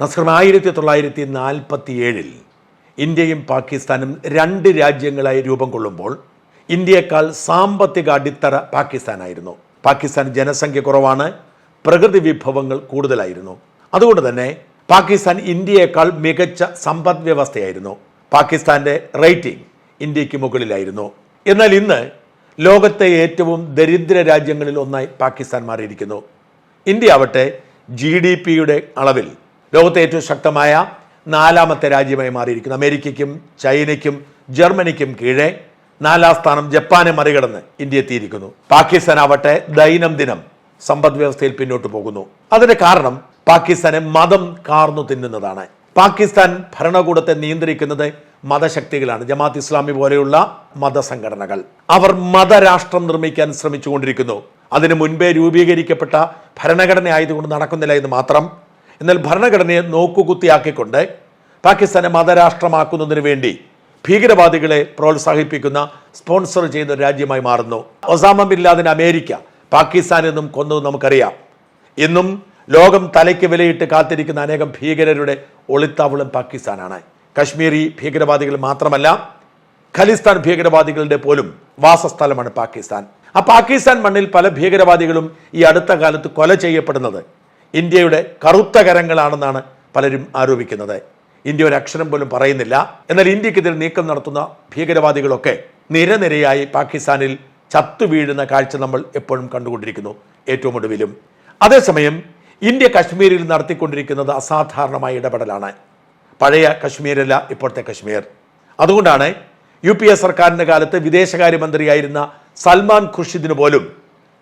നസ്രം ആയിരത്തി തൊള്ളായിരത്തി നാൽപ്പത്തി ഏഴിൽ ഇന്ത്യയും പാകിസ്ഥാനും രണ്ട് രാജ്യങ്ങളായി രൂപം കൊള്ളുമ്പോൾ ഇന്ത്യയേക്കാൾ സാമ്പത്തിക അടിത്തറ പാകിസ്ഥാനായിരുന്നു. പാകിസ്ഥാൻ ജനസംഖ്യ കുറവാണ് പ്രകൃതി വിഭവങ്ങൾ കൂടുതലായിരുന്നു. അതുകൊണ്ട് തന്നെ പാകിസ്ഥാൻ ഇന്ത്യയേക്കാൾ മികച്ച സമ്പദ് വ്യവസ്ഥയായിരുന്നു. പാകിസ്ഥാന്റെ റേറ്റിംഗ് ഇന്ത്യയ്ക്ക് മുകളിലായിരുന്നു. എന്നാൽ ഇന്ന് ലോകത്തെ ഏറ്റവും ദരിദ്ര രാജ്യങ്ങളിൽ ഒന്നായി പാകിസ്ഥാൻ മാറിയിരിക്കുന്നു. ഇന്ത്യ ആവട്ടെ ജി ഡി പിയുടെ അളവിൽ ലോകത്തെ ഏറ്റവും ശക്തമായ നാലാമത്തെ രാജ്യമായി മാറിയിരിക്കുന്നു. അമേരിക്കയ്ക്കും ചൈനയ്ക്കും ജർമ്മനിക്കും കീഴേ നാലാം സ്ഥാനം ജപ്പാനെ മറികടന്ന് ഇന്ത്യ എത്തിയിരിക്കുന്നു. പാകിസ്ഥാൻ ആവട്ടെ ദൈനംദിനം സമ്പദ് വ്യവസ്ഥയിൽ പിന്നോട്ട് പോകുന്നു. അതിന്റെ കാരണം പാകിസ്ഥാനെ മതം കാർന്നു തിന്നുന്നതാണ്. പാകിസ്ഥാൻ ഭരണകൂടത്തെ നിയന്ത്രിക്കുന്നത് മതശക്തികളാണ്. ജമാഅത്ത് ഇസ്ലാമി പോലെയുള്ള മതസംഘടനകൾ. അവർ മതരാഷ്ട്രം നിർമ്മിക്കാൻ ശ്രമിച്ചുകൊണ്ടിരിക്കുന്നു. അതിനു മുൻപേ രൂപീകരിക്കപ്പെട്ട ഭരണഘടന ആയതുകൊണ്ട് നടക്കുന്നില്ല എന്ന് മാത്രം എന്നാൽ ഭരണഘടനയെ നോക്കുകുത്തിയാക്കിക്കൊണ്ട് പാകിസ്ഥാനെ മതരാഷ്ട്രമാക്കുന്നതിന് വേണ്ടി ഭീകരവാദികളെ പ്രോത്സാഹിപ്പിക്കുന്ന സ്പോൺസർ ചെയ്യുന്ന രാജ്യമായി മാറുന്നു. ഒസാമ ബിൻ ലാദൻ അമേരിക്ക പാകിസ്ഥാനിൽ നിന്നും കൊന്നത് നമുക്കറിയാം. ഇന്നും ലോകം തലയ്ക്ക് വിലയിട്ട് കാത്തിരിക്കുന്ന അനേകം ഭീകരരുടെ ഒളിത്താവളം പാകിസ്ഥാനാണ്. കശ്മീരി ഭീകരവാദികൾ മാത്രമല്ല ഖലിസ്ഥാൻ ഭീകരവാദികളുടെ പോലും വാസസ്ഥലമാണ് പാകിസ്ഥാൻ. ആ പാകിസ്ഥാൻ മണ്ണിൽ പല ഭീകരവാദികളും ഈ അടുത്ത കാലത്ത് കൊല ചെയ്യപ്പെടുന്നത് ഇന്ത്യയുടെ കറുത്ത കരങ്ങളാണെന്നാണ് പലരും ആരോപിക്കുന്നത്. ഇന്ത്യ ഒരു അക്ഷരം പോലും പറയുന്നില്ല. എന്നാൽ ഇന്ത്യക്കെതിരെ നീക്കം നടത്തുന്ന ഭീകരവാദികളൊക്കെ നിരനിരയായി പാകിസ്ഥാനിൽ ചത്തു വീഴുന്ന കാഴ്ച നമ്മൾ എപ്പോഴും കണ്ടുകൊണ്ടിരിക്കുന്നു ഏറ്റവും ഒടുവിലും. അതേസമയം ഇന്ത്യ കശ്മീരിൽ നടത്തിക്കൊണ്ടിരിക്കുന്നത് അസാധാരണമായ ഇടപെടലാണ്. പഴയ കശ്മീരല്ല ഇപ്പോഴത്തെ കശ്മീർ. അതുകൊണ്ടാണ് യു പി എ സർക്കാരിന്റെ കാലത്ത് വിദേശകാര്യമന്ത്രിയായിരുന്ന സൽമാൻ ഖുർഷിദിന് പോലും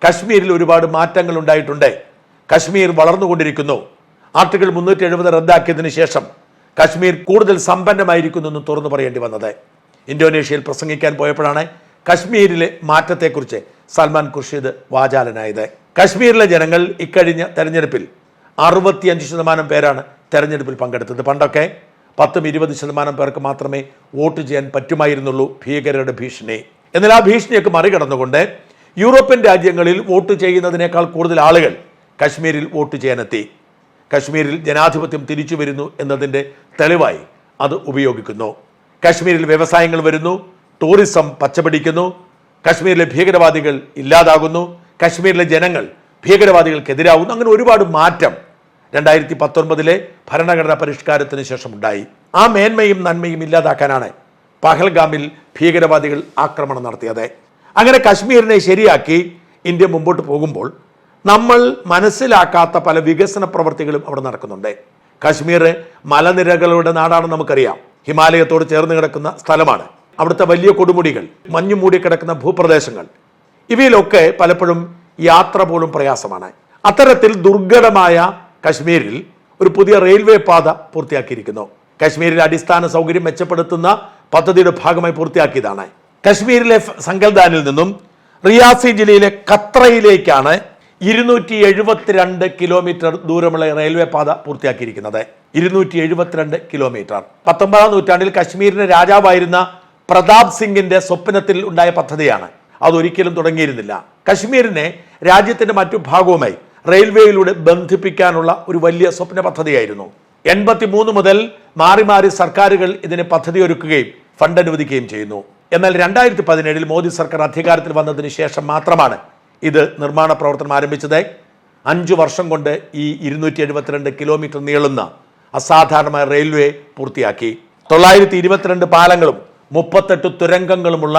കശ്മീരിൽ ഒരുപാട് മാറ്റങ്ങൾ ഉണ്ടായിട്ടുണ്ട്. കശ്മീർ വളർന്നുകൊണ്ടിരിക്കുന്നു. ആർട്ടിക്കിൾ മുന്നൂറ്റി എഴുപത് റദ്ദാക്കിയതിനു ശേഷം കശ്മീർ കൂടുതൽ സമ്പന്നമായിരിക്കുന്നു എന്ന് തുറന്നു പറയേണ്ടി വന്നത്. ഇന്തോനേഷ്യയിൽ പ്രസംഗിക്കാൻ പോയപ്പോഴാണ് കശ്മീരിലെ മാറ്റത്തെക്കുറിച്ച് സൽമാൻ ഖുർഷിദ് വാചാലനായത്. കശ്മീരിലെ ജനങ്ങൾ ഇക്കഴിഞ്ഞ തെരഞ്ഞെടുപ്പിൽ അറുപത്തിയഞ്ച് ശതമാനം പേരാണ് തെരഞ്ഞെടുപ്പിൽ പങ്കെടുത്തത്. പണ്ടൊക്കെ പത്തും ഇരുപത് ശതമാനം പേർക്ക് മാത്രമേ വോട്ട് ചെയ്യാൻ പറ്റുമായിരുന്നുള്ളൂ ഭീകരരുടെ ഭീഷണി. എന്നാൽ ആ ഭീഷണിയൊക്കെ മറികടന്നുകൊണ്ട് യൂറോപ്യൻ രാജ്യങ്ങളിൽ വോട്ട് ചെയ്യുന്നതിനേക്കാൾ കൂടുതൽ ആളുകൾ കശ്മീരിൽ വോട്ട് ചെയ്യാനെത്തി. കശ്മീരിൽ ജനാധിപത്യം തിരിച്ചു വരുന്നു എന്നതിന്റെ തെളിവായി അത് ഉപയോഗിക്കുന്നു. കശ്മീരിൽ വ്യവസായങ്ങൾ വരുന്നു ടൂറിസം പച്ചപിടിക്കുന്നു കശ്മീരിലെ ഭീകരവാദികൾ ഇല്ലാതാകുന്നു കശ്മീരിലെ ജനങ്ങൾ ഭീകരവാദികൾക്കെതിരാകുന്നു അങ്ങനെ ഒരുപാട് മാറ്റം രണ്ടായിരത്തി പത്തൊൻപതിലെ ഭരണഘടനാ പരിഷ്കാരത്തിന് ശേഷം ഉണ്ടായി ആ മേന്മയും നന്മയും ഇല്ലാതാക്കാനാണ് പഹൽഗാമിൽ ഭീകരവാദികൾ ആക്രമണം നടത്തിയത്. അങ്ങനെ കശ്മീരിനെ ശരിയാക്കി ഇന്ത്യ മുമ്പോട്ട് പോകുമ്പോൾ നമ്മൾ മനസ്സിലാക്കാത്ത പല വികസന പ്രവർത്തികളും അവിടെ നടക്കുന്നുണ്ട്. കാശ്മീർ മലനിരകളുടെ നാടാണ് നമുക്കറിയാം. ഹിമാലയത്തോട് ചേർന്ന് കിടക്കുന്ന സ്ഥലമാണ്. അവിടുത്തെ വലിയ കൊടുമുടികൾ മഞ്ഞു മൂടി കിടക്കുന്ന ഭൂപ്രദേശങ്ങൾ. ഇവയിലൊക്കെ പലപ്പോഴും യാത്ര പോലും പ്രയാസമാണ്. അത്തരത്തിൽ ദുർഘടമായ കശ്മീരിൽ ഒരു പുതിയ റെയിൽവേ പാത പൂർത്തിയാക്കിയിരിക്കുന്നു. കശ്മീരിലെ അടിസ്ഥാന സൗകര്യം മെച്ചപ്പെടുത്തുന്ന പദ്ധതിയുടെ ഭാഗമായി പൂർത്തിയാക്കിയതാണ്. കശ്മീരിലെ സങ്കൽദാനിൽ നിന്നും റിയാസി ജില്ലയിലെ ഖത്രയിലേക്കാണ് ഇരുന്നൂറ്റി എഴുപത്തിരണ്ട് കിലോമീറ്റർ ദൂരമുള്ള റെയിൽവേ പാത പൂർത്തിയാക്കിയിരിക്കുന്നത്. ഇരുന്നൂറ്റി എഴുപത്തിരണ്ട് കിലോമീറ്റർ. പത്തൊമ്പതാം നൂറ്റാണ്ടിൽ കശ്മീരിന്റെ രാജാവായിരുന്ന പ്രതാപ് സിംഗിന്റെ സ്വപ്നത്തിൽ ഉണ്ടായ പദ്ധതിയാണ്. അതൊരിക്കലും തുടങ്ങിയിരുന്നില്ല. കശ്മീരിനെ രാജ്യത്തിന്റെ മറ്റു ഭാഗവുമായി റെയിൽവേയിലൂടെ ബന്ധിപ്പിക്കാനുള്ള ഒരു വലിയ സ്വപ്ന പദ്ധതിയായിരുന്നു. എൺപത്തി മൂന്ന് മുതൽ മാറി മാറി സർക്കാരുകൾ ഇതിന് പദ്ധതി ഒരുക്കുകയും ഫണ്ട് അനുവദിക്കുകയും ചെയ്യുന്നു. എന്നാൽ രണ്ടായിരത്തി പതിനേഴിൽ മോദി സർക്കാർ അധികാരത്തിൽ വന്നതിന് ശേഷം മാത്രമാണ് ഇത് നിർമ്മാണ പ്രവർത്തനം ആരംഭിച്ചത് അഞ്ചു വർഷം കൊണ്ട് ഈ ഇരുന്നൂറ്റി എഴുപത്തിരണ്ട് കിലോമീറ്റർ നീളുന്ന അസാധാരണമായ റെയിൽവേ പൂർത്തിയാക്കി. തൊള്ളായിരത്തി ഇരുപത്തിരണ്ട് പാലങ്ങളും മുപ്പത്തെട്ട് തുരങ്കങ്ങളുമുള്ള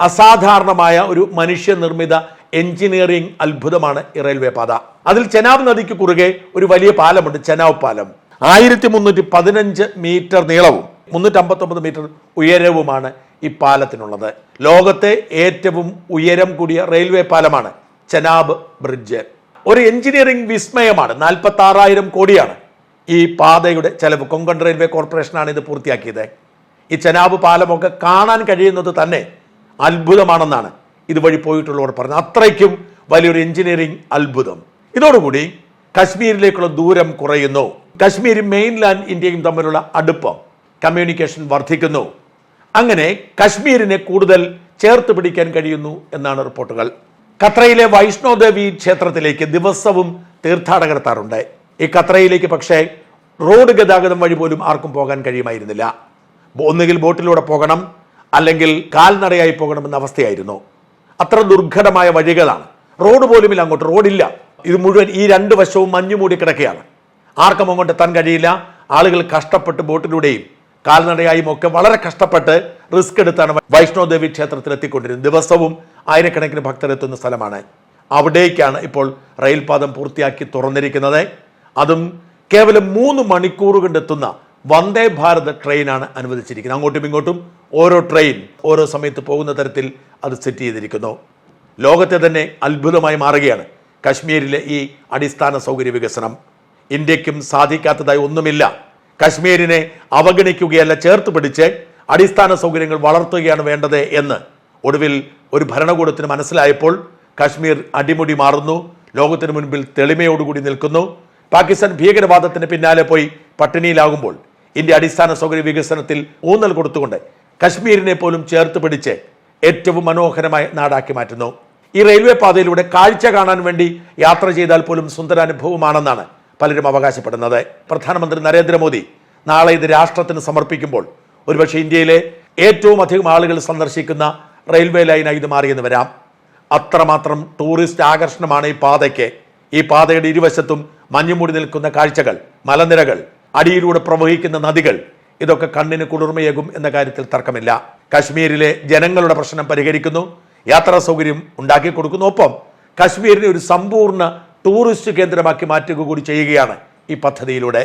അസാധാരണമായ ഒരു മനുഷ്യനിർമ്മിത എഞ്ചിനീയറിംഗ് അത്ഭുതമാണ് ഈ റെയിൽവേ പാത. അതിൽ ചെനാബ് നദിക്ക് കുറുകെ ഒരു വലിയ പാലമുണ്ട് ചെനാബ് പാലം. ആയിരത്തി മുന്നൂറ്റി പതിനഞ്ച് മീറ്റർ നീളവും മുന്നൂറ്റി അമ്പത്തൊമ്പത് മീറ്റർ ഉയരവുമാണ് ഈ പാലത്തിനുള്ളത്. ലോകത്തെ ഏറ്റവും ഉയരം കൂടിയ റെയിൽവേ പാലമാണ് ചെനാബ് ബ്രിഡ്ജ്. ഒരു എഞ്ചിനീയറിംഗ് വിസ്മയമാണ്. നാൽപ്പത്തി ആറായിരം കോടിയാണ്. ഈ പാതയുടെ ചെലവ് കൊങ്കൺ റെയിൽവേ കോർപ്പറേഷനാണ് ഇത് പൂർത്തിയാക്കിയത്. ഈ ചെനാബ് പാലമൊക്കെ കാണാൻ കഴിയുന്നത് തന്നെ അത്ഭുതമാണെന്നാണ് ഇതുവഴി പോയിട്ടുള്ളവർ പറഞ്ഞത്. അത്രയ്ക്കും വലിയൊരു എഞ്ചിനീയറിംഗ് അത്ഭുതം. ഇതോടുകൂടി കശ്മീരിലേക്കുള്ള ദൂരം കുറയുന്നു. കശ്മീരും മെയിൻലാൻഡ് ഇന്ത്യയും തമ്മിലുള്ള അടുപ്പം കമ്മ്യൂണിക്കേഷൻ വർദ്ധിക്കുന്നു. അങ്ങനെ കശ്മീരിനെ കൂടുതൽ ചേർത്ത് പിടിക്കാൻ കഴിയുന്നു എന്നാണ് റിപ്പോർട്ടുകൾ. ഖത്രയിലെ വൈഷ്ണോദേവി ക്ഷേത്രത്തിലേക്ക് ദിവസവും തീർത്ഥാടകർ എത്താറുണ്ട് ഈ ഖത്രയിലേക്ക് പക്ഷേ റോഡ് ഗതാഗതം വഴി പോലും ആർക്കും പോകാൻ കഴിയുമായിരുന്നില്ല. ഒന്നുകിൽ ബോട്ടിലൂടെ പോകണം അല്ലെങ്കിൽ കാൽനടയായി പോകണമെന്ന അവസ്ഥയായിരുന്നു. അത്ര ദുർഘടമായ വഴികളാണ്. റോഡ് പോലുമില്ല അങ്ങോട്ട് റോഡില്ല. ഇത് മുഴുവൻ ഈ രണ്ട് വശവും മഞ്ഞു മൂടി കിടക്കുകയാണ്. ആർക്കും അങ്ങോട്ട് എത്താൻ കഴിയില്ല. ആളുകൾ കഷ്ടപ്പെട്ട് ബോട്ടിലൂടെയും കാൽനടയായും ഒക്കെ വളരെ കഷ്ടപ്പെട്ട് റിസ്ക് എടുത്താണ് വൈഷ്ണോദേവി ക്ഷേത്രത്തിൽ എത്തിക്കൊണ്ടിരുന്നത്. ദിവസവും ആയിരക്കണക്കിന് ഭക്തർ എത്തുന്ന സ്ഥലമാണ്. അവിടേക്കാണ് ഇപ്പോൾ റെയിൽപാതം പൂർത്തിയാക്കി തുറന്നിരിക്കുന്നത്. അതും കേവലം മൂന്ന് മണിക്കൂർ കൊണ്ടെത്തുന്ന വന്ദേ ഭാരത് ട്രെയിനാണ് അനുവദിച്ചിരിക്കുന്നത്. അങ്ങോട്ടും ഇങ്ങോട്ടും ഓരോ ട്രെയിൻ ഓരോ സമയത്ത് പോകുന്ന തരത്തിൽ അത് സെറ്റ് ചെയ്തിരിക്കുന്നു. ലോകത്തെ തന്നെ അത്ഭുതമായി മാറുകയാണ് കശ്മീരിലെ ഈ അടിസ്ഥാന സൗകര്യ വികസനം. ഇന്ത്യക്കും സാധിക്കാത്തതായി ഒന്നുമില്ല. കശ്മീരിനെ അവഗണിക്കുകയല്ല ചേർത്ത് പിടിച്ച് അടിസ്ഥാന സൗകര്യങ്ങൾ വളർത്തുകയാണ് വേണ്ടത് എന്ന്. ഒടുവിൽ ഒരു ഭരണകൂടത്തിന് മനസ്സിലായപ്പോൾ കശ്മീർ അടിമുടി മാറുന്നു ലോകത്തിന് മുൻപിൽ തെളിമയോടുകൂടി നിൽക്കുന്നു. പാകിസ്ഥാൻ ഭീകരവാദത്തിന് പിന്നാലെ പോയി പട്ടിണിയിലാകുമ്പോൾ ഇന്ത്യ അടിസ്ഥാന സൗകര്യ വികസനത്തിൽ ഊന്നൽ കൊടുത്തുകൊണ്ട് കശ്മീരിനെ പോലും ചേർത്ത് പിടിച്ച് ഏറ്റവും മനോഹരമായ നാടാക്കി മാറ്റുന്നു. ഈ റെയിൽവേ പാതയിലൂടെ കാഴ്ച കാണാൻ വേണ്ടി യാത്ര ചെയ്താൽ പോലും സുന്ദരാനുഭവമാണെന്നാണ് പലരും അവകാശപ്പെടുന്നത്. പ്രധാനമന്ത്രി നരേന്ദ്രമോദി നാളെ ഇത് രാഷ്ട്രത്തിന് സമർപ്പിക്കുമ്പോൾ ഒരുപക്ഷെ ഇന്ത്യയിലെ ഏറ്റവും അധികം ആളുകൾ സന്ദർശിക്കുന്ന റെയിൽവേ ലൈനായി ഇത് മാറിയെന്ന് വരാം. അത്രമാത്രം ടൂറിസ്റ്റ് ആകർഷണമാണ് ഈ പാതയ്ക്ക്. ഈ പാതയുടെ ഇരുവശത്തും മഞ്ഞുമൂടി നിൽക്കുന്ന കാഴ്ചകൾ മലനിരകൾ അടിയിലൂടെ പ്രവഹിക്കുന്ന നദികൾ ഇതൊക്കെ കണ്ണിന് കുളിർമയേകും എന്ന കാര്യത്തിൽ തർക്കമില്ല. കശ്മീരിലെ ജനങ്ങളുടെ പ്രശ്നം പരിഹരിക്കുന്നു. യാത്രാ സൗകര്യം ഉണ്ടാക്കി കൊടുക്കുന്നു ഒപ്പം കശ്മീരിനെ ഒരു സമ്പൂർണ ടൂറിസ്റ്റ് കേന്ദ്രമാക്കി മാറ്റുക കൂടി ചെയ്യുകയാണ് ഈ പദ്ധതിയിലൂടെ.